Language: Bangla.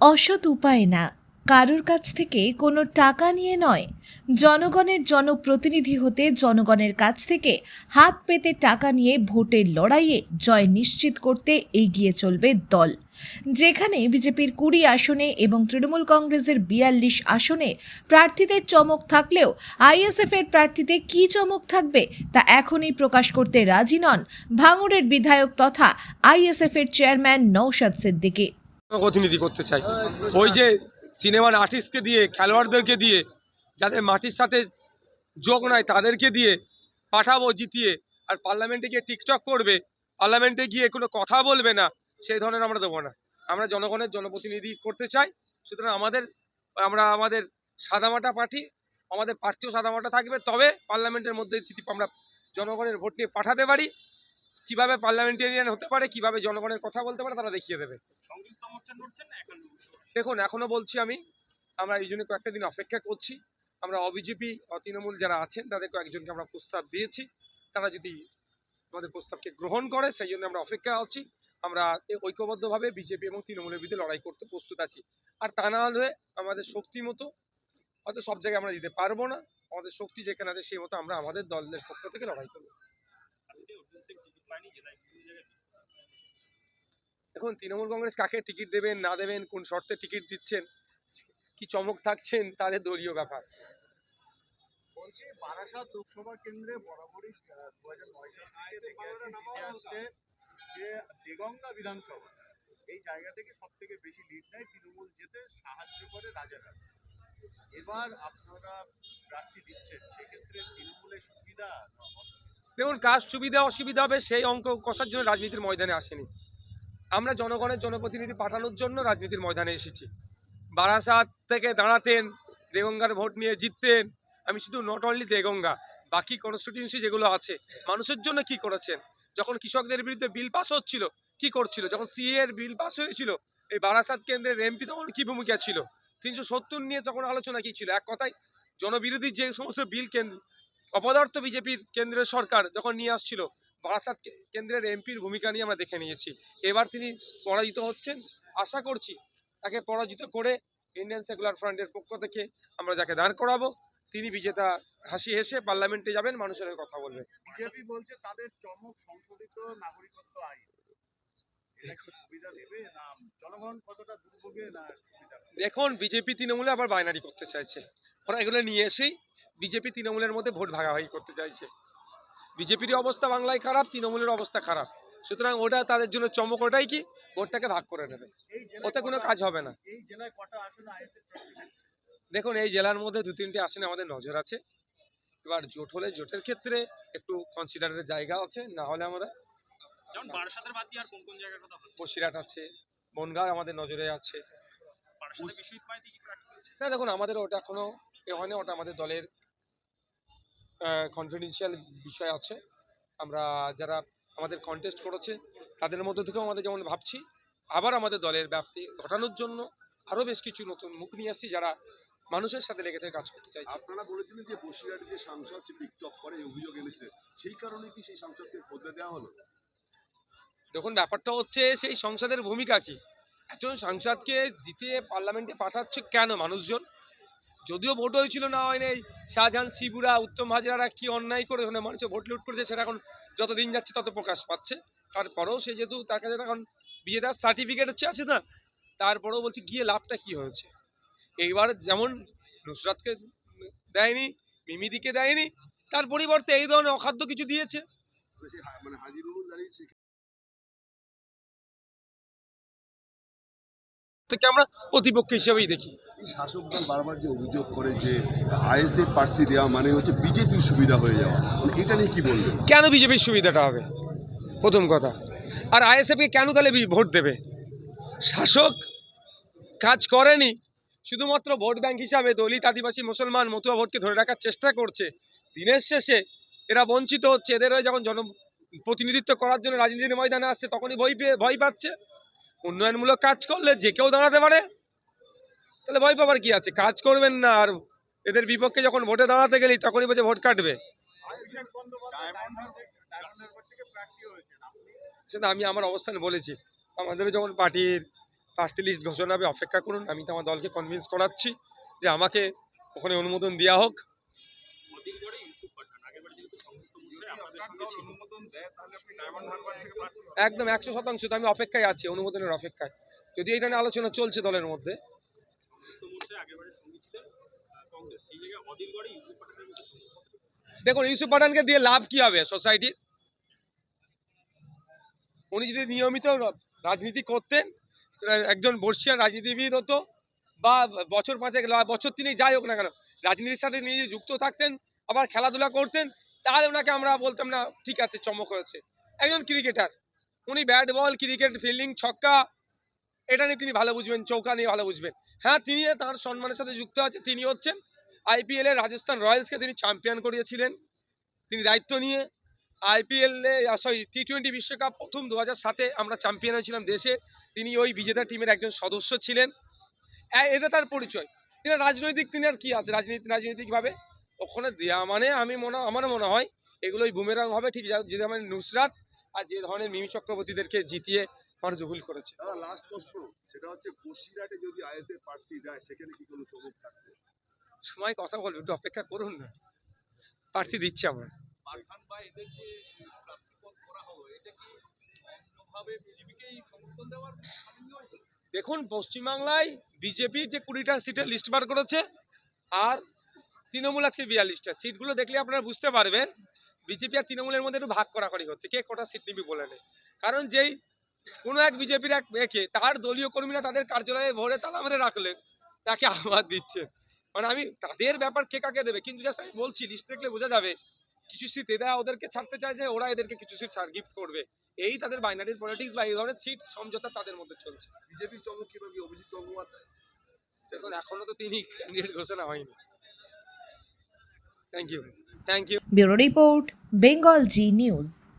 অসৎ উপায় না। কারোর কাছ থেকে কোনো টাকা নিয়ে নয়। জনগণের জনপ্রতিনিধি হতে জনগণের কাছ থেকে হাত পেতে টাকা নিয়ে ভোটের লড়াইয়ে জয় নিশ্চিত করতে এগিয়ে চলবে দল। যেখানে বিজেপির কুড়ি আসনে এবং তৃণমূল কংগ্রেসের বিয়াল্লিশ আসনে প্রার্থীদের চমক থাকলেও আইএসএফ এর প্রার্থীতে কী চমক থাকবে তা এখনই প্রকাশ করতে রাজি নন ভাঙড়ের বিধায়ক তথা আইএসএফ এর চেয়ারম্যান নৌশাদ সিদ্দিকী। প্রতিনিধি করতে চাই। ওই যে সিনেমার আর্টিস্টকে দিয়ে, খেলোয়াড়দেরকে দিয়ে, যাদের মাটির সাথে যোগ নাই, তাদেরকে দিয়ে পাঠাবো, জিতিয়ে। আর পার্লামেন্টে গিয়ে টিকটক করবে, পার্লামেন্টে গিয়ে কোনো কথা বলবে না, সেই ধরনের আমরা দেবো না। আমরা জনগণের জনপ্রতিনিধি করতে চাই, সুতরাং আমাদের, আমরা আমাদের সাদামাটা পার্টি আমাদের প্রার্থীও সাদামাটা থাকবে, তবে পার্লামেন্টের মধ্যে আমরা জনগণের ভোট নিয়ে পাঠাতে পারি। কীভাবে পার্লামেন্টেরিয়ান হতে পারে কীভাবে জনগণের কথা বলতে পারে তারা দেখিয়ে দেবে। দেখুন এখনও বলছি আমি আমরা এই জন্য কয়েকটা দিন অপেক্ষা করছি। আমরা অবিজেপি তৃণমূল যারা আছেন তাদের কয়েকজনকে আমরা প্রস্তাব দিয়েছি। তারা যদি আমাদের প্রস্তাবকে গ্রহণ করে সেই জন্য আমরা অপেক্ষা আছি। আমরা ঐক্যবদ্ধভাবে বিজেপি এবং তৃণমূলের বিরুদ্ধে লড়াই করতে প্রস্তুত আছি। আর তা না হলে আমাদের শক্তি মতো হয়তো সব জায়গায় আমরা দিতে পারব না। আমাদের শক্তি যেখানে আছে সেই মতো আমরা আমাদের দলের পক্ষ থেকে লড়াই করব। এখন তৃণমূল কংগ্রেস কাকে টিকিট দেবেন না দেবেন কোন শর্তে টিকিট দিচ্ছেন কি চমক থাকছেন তাদের দলীয় ব্যাপার বলছি বারাসাত লোকসভা কেন্দ্রে বরাবরই দু হাজার নয় সাল থেকে দেখে আসছি জিতে আসছে যে দেগঙ্গা বিধানসভা এই জায়গা থেকে সব থেকে বেশি লিড নেয় তৃণমূল যেতে সাহায্য করে এবার আপনারা প্রার্থী দিচ্ছেন সেক্ষেত্রে তৃণমূলের সুবিধা অসুবিধা? দেখুন কাজ সুবিধা অসুবিধা হবে, সেই অঙ্ক কষার জন্য রাজনীতির ময়দানে আসেনি। আমরা জনগণের জনপ্রতিনিধি পাঠানোর জন্য রাজনীতির ময়দানে এসেছি। বারাসাত থেকে দাঁড়াতেন, দেগঙ্গার ভোট নিয়ে জিততেন। আমি শুধু নট অনলি দেগঙ্গা, বাকি কনস্টিটিউন্সি যেগুলো আছে, মানুষের জন্য কি করেছেন? যখন কৃষকদের বিরুদ্ধে বিল পাস হচ্ছিল, কি করছিল? যখন সিএ এর বিল পাস হয়েছিল, এই বারাসাত কেন্দ্রের এমপি তখন কি ভূমিকা ছিল? তিনশো সত্তর নিয়ে তখন আলোচনা কি ছিল? এক কথায়, জনবিরোধী যে সমস্ত বিল কেন্দ্র অপদার্থ বিজেপির কেন্দ্রের সরকার যখন নিয়ে আসছিল বারাসাত কেন্দ্রের এমপির ভূমিকা নিয়ে আমরা দেখে নিয়েছি। এবার তিনি পরাজিত হচ্ছেন। আশা করছি তাকে পরাজিত করে ইন্ডিয়ান সেকুলার ফ্রন্টের পক্ষ থেকে আমরা যাকে দাঁড় করাবো তিনি বিজেতা হাসি হেসে পার্লামেন্টে যাবেন মানুষের কথা বলবে বিজেপি বলছে তাদের চমক সংশোধিত নাগরিকত্ব আইন? দেখুন বিজেপি তৃণমূলে আবার বাইনারি করতে চাইছে। ওরা এগুলো নিয়ে এসেই বিজেপি তৃণমূলের মধ্যে ভোট ভাগাভাগি করতে চাইছে। বিজেপির অবস্থা বাংলায় খারাপ তৃণমূলের অবস্থা খারাপ। সুতরাং ওটা তাদের জন্য চমক ওটাই কি? ভোটটাকে ভাগ করে নেবে। ওতে কোনো কাজ হবে না। এই জেলায় কটা আসনে আইএসএফ প্রার্থী দিচ্ছে? দেখুন এই জেলার মধ্যে দু তিনটে আসনে আমাদের নজর আছে। এবার জোট হলে জোটের ক্ষেত্রে একটু কনসিডারের জায়গা আছে না হলে আমরা বসিরহাট আছে বনগাঁ আমাদের নজরে আছে। না দেখুন আমাদের ওটা এখনও এ হয়নি ওটা আমাদের দলের কনফিডেন্সিয়াল বিষয় আছে। আমরা যারা আমাদের কন্টেস্ট করেছে তাদের মধ্যে থেকেও আমাদের যেমন ভাবছি আবার আমাদের দলের ব্যাপ্তি ঘটানোর জন্য আরও বেশ কিছু নতুন মুখ নিয়ে আসছি যারা মানুষের সাথে লেগে থেকে কাজ করতে চাইছে। আপনারা বলেছিলেন যে বসিরহাটে যে সাংসদ সে টিকটক করে অভিযোগ এনেছে সেই কারণে কি সেই সাংসদকে পদে দেওয়া হলো? দেখুন ব্যাপারটা হচ্ছে সেই সংসদের ভূমিকা কি? একজন সাংসদকে জিতিয়ে পার্লামেন্টে পাঠাচ্ছে কেন মানুষজন? যদিও ভোট হয়েছিল, না হয় নাই। শাহজাহান, শিবুরা, উত্তম হাজরারা কি অন্যায় করে ওখানে মানুষের ভোট লুট করেছে, সেটা এখন যত দিন যাচ্ছে তত প্রকাশ পাচ্ছে। তারপরেও সে যেহেতু তার কাছে এখন বিজেতার সার্টিফিকেট হচ্ছে, আছে না? তারপরেও বলছি, গিয়ে লাভটা কি হয়েছে? এইবার যেমন নুসরাতকে দেয়নি, মিমিদিকে দেয়নি, তার পরিবর্তে এই ধরনের অখাদ্য কিছু দিয়েছে। থেকে আমরা প্রতিপক্ষ হিসেবেই দেখি। এই শাসক দল বারবার যে অভিযোগ করে যে আইএসএফ প্রার্থী দেওয়া মানে হচ্ছে বিজেপির সুবিধা হয়ে যাওয়া মানে এটা নিয়ে কি বলবেন? কেন বিজেপির সুবিধাটা হবে? প্রথম কথা। আর আইএসএফকে কেন তাহলে ভোট দেবে? শাসক কাজ করেনি শুধুমাত্র ভোট ব্যাংক হিসাবে দলিত আদিবাসী মুসলমান মতুয়া ভোটকে ধরে রাখার চেষ্টা করছে। দিনের শেষে এরা বঞ্চিত হচ্ছে। এদের যখন জন প্রতিনিধিত্ব করার জন্য রাজনীতির ময়দানে আসছে তখনই ভয় পেয়ে ভয় পাচ্ছে। উন্নয়নমূলক কাজ করলে যে কেউ দাঁড়াতে পারে? তাহলে ভয় পাবার কি আছে? কাজ করবেন না আর এদের বিপক্ষে যখন ভোটে দাঁড়াতে গেলি, তখনই বলছে ভোট কাটবে। সেটা আমি আমার অবস্থান বলেছি। আমাদেরও যখন পার্টির প্রার্থী লিস্ট ঘোষণা হবে, অপেক্ষা করুন। আমি তো আমার দলকে কনভিন্স করাচ্ছি যে আমাকে ওখানে অনুমোদন দেওয়া হোক। একদম একশো শতাংশ তো আমি অপেক্ষায় আছি অনুমোদনের অপেক্ষায়। যদি এটা নিয়ে আলোচনা চলছে দলের মধ্যে। দেখুন ইউসুফ পাঠানকে দিয়ে লাভ কি হবে সোসাইটির উনি যদি নিয়মিত রাজনীতি করতেন একজন বর্ষিয়ান রাজনীতিবিদ হতো বা বছর পাঁচেক বছর তিনি যাই হোক না কেন রাজনীতির সাথে নিজে যুক্ত থাকতেন আবার খেলাধুলা করতেন তাহলে ওনাকে আমরা বলতাম, না, ঠিক আছে, চমক হয়েছে। একজন ক্রিকেটার, উনি ব্যাট বল, ক্রিকেট, ফিল্ডিং, ছক্কা, এটা নিয়ে তিনি ভালো বুঝবেন, চৌকা নিয়ে ভালো বুঝবেন। হ্যাঁ তিনি তার সম্মানের সাথে যুক্ত আছে, তিনি হচ্ছেন আইপিএল রাজস্থান রয়্যালসকে তিনি চ্যাম্পিয়ন করিয়েছিলেন। তিনি দায়িত্ব নিয়ে আইপিএল সরি টি টোয়েন্টি বিশ্বকাপ প্রথম দু সাতে আমরা চ্যাম্পিয়ন হয়েছিলাম দেশে। তিনি ওই বিজেতা টিমের একজন সদস্য ছিলেন। এটা তার পরিচয়। তিনি রাজনৈতিক, তিনি আর কি আছে? রাজনীতি, রাজনৈতিকভাবে ওখানে দেওয়া মানে আমি মনে আমার মনে হয় এগুলোই বুমেরাং হবে ঠিক যা- ধরনের নুসরাত আর যে ধরনের মিমি চক্রবর্তীদেরকে জিতিয়ে ভুল করেছে। দাদা লাস্ট প্রশ্ন সেটা হচ্ছে বসিরহাটে যদি আইএসএ প্রার্থী দেয় সেখানে কি কোনো চমক থাকছে? সময় কথা বলবে একটু অপেক্ষা করুন না। প্রার্থী দিচ্ছি আমরা। পাঠান বা এদের যে প্রার্থীপদ করা হবে এটা কি অন্যভাবে বিজেপিকেই সমর্থন দেওয়ার সামিল নয় দেখুন পশ্চিমবাংলায় বিজেপি যে কুড়িটা সিটের লিস্ট বার করেছে আর তৃণমূল আজকে বিয়াল্লিশটা। সিটগুলো দেখলে আপনারা বুঝতে পারবেন বিজেপি আর তৃণমূলের মধ্যে একটু ভাগ করাকরি হচ্ছে। কে কটা সিট নিবি বলে নেই কারণ যেই কোনো এক বিজেপির এক একে তার দলীয় কর্মীরা তাদের কার্যালয়ে ভরে তালা মেরে রাখলেন তাকে আহ্বান দিচ্ছে। মানে আমি তাদের ব্যাপার কে কাকে দেবে? কিন্তু জাস্ট আমি বলছি লিস্ট দেখলে বোঝা যাবে কিছু সিট এরা ওদেরকে ছাড়তে চায় যে ওরা এদেরকে কিছু সিট ছাড় গিফট করবে। এই তাদের বাইনারির পলিটিক্স বা এই ধরনের সিট সমঝোতা তাদের মধ্যে চলছে। বিজেপির চমক কীভাবে অভিজিৎ গঙ্গোপাধ্যায়? দেখুন এখনও তো তিনি ক্যান্ডিডেট ঘোষণা হয়নি। Thank you. Thank you. Bureau Report, Bengal G News.